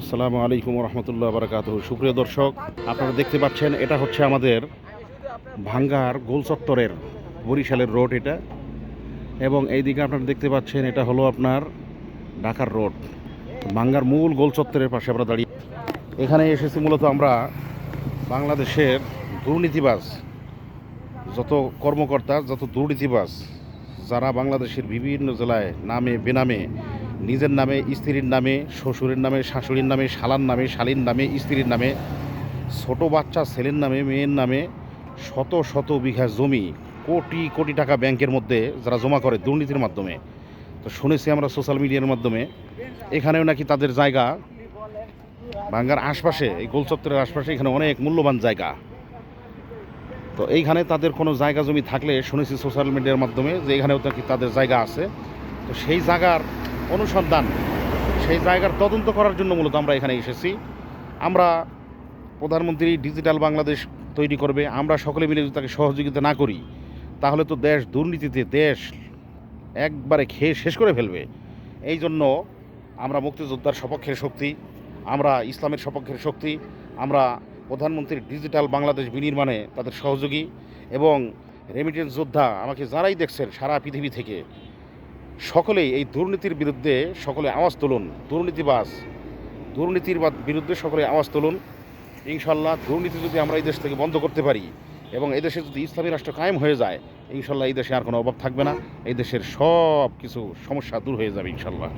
আসসালামু আলাইকুম রহমতুল্লাহ বারকাত সুপ্রিয় দর্শক, আপনারা দেখতে পাচ্ছেন, এটা হচ্ছে আমাদের ভাঙ্গার গোল চত্বরের বরিশালের রোড এটা। এবং এইদিকে আপনারা দেখতে পাচ্ছেন, এটা হলো আপনার ঢাকার রোড। ভাঙ্গার মূল গোল চত্বরের পাশে আমরা দাঁড়িয়ে। এখানে এসেছি মূলত আমরা বাংলাদেশের দুর্নীতিবাজ যত কর্মকর্তা, যত দুর্নীতিবাজ, যারা বাংলাদেশের বিভিন্ন জেলায় নামে, বেনামে নিজের নামে, স্ত্রীর নামে, শ্বশুরের নামে, শাশুড়ির নামে, শালার নামে, শালীর নামে, স্ত্রীর নামে, ছোট বাচ্চা, ছেলের নামে, মেয়ের নামে শত শত বিঘা জমি, কোটি কোটি টাকা ব্যাংকের মধ্যে যারা জমা করে দুর্নীতির মাধ্যমে। তো শুনেছি আমরা সোশ্যাল মিডিয়ার মাধ্যমে, এখানেও নাকি তাদের জায়গা বাঙ্গার আশপাশে, এই গোলচত্বরের আশপাশে এখানে অনেক মূল্যবান জায়গা। তো এইখানে তাদের কোনো জায়গা জমি থাকলে শুনেছি সোশ্যাল মিডিয়ার মাধ্যমে যে এখানেও নাকি তাদের জায়গা আছে। তো সেই জায়গার অনুসন্ধান। সেই জায়গার তদন্ত করার জন্য মূলত আমরা এখানে এসেছি। আমরা প্রধানমন্ত্রী ডিজিটাল বাংলাদেশ তৈরি করবে, আমরা সকলে মিলে যদি তাকে সহযোগিতা না করি, তাহলে তো দেশ দুর্নীতিতে দেশ একবারে খেয়ে শেষ করে ফেলবে। এই জন্য আমরা মুক্তিযোদ্ধার সপক্ষের শক্তি, আমরা ইসলামের সপক্ষের শক্তি, আমরা প্রধানমন্ত্রীর ডিজিটাল বাংলাদেশ বিনির্মাণে তাদের সহযোগী এবং রেমিটেন্স যোদ্ধা আমাকে যারাই দেখছেন সারা পৃথিবী থেকে সকলেই এই দুর্নীতির বিরুদ্ধে সকলে আওয়াজ তুলুন। দুর্নীতিবাজ, দুর্নীতির বিরুদ্ধে সকলে আওয়াজ তুলুন। ইনশাল্লাহ দুর্নীতি যদি আমরা এই দেশ থেকে বন্ধ করতে পারি এবং এই দেশে যদি ইসলামী রাষ্ট্র কায়েম হয়ে যায়, ইনশাল্লাহ এই দেশে আর কোনো অভাব থাকবে না। এই দেশের সব কিছু সমস্যা দূর হয়ে যাবে ইনশাল্লাহ।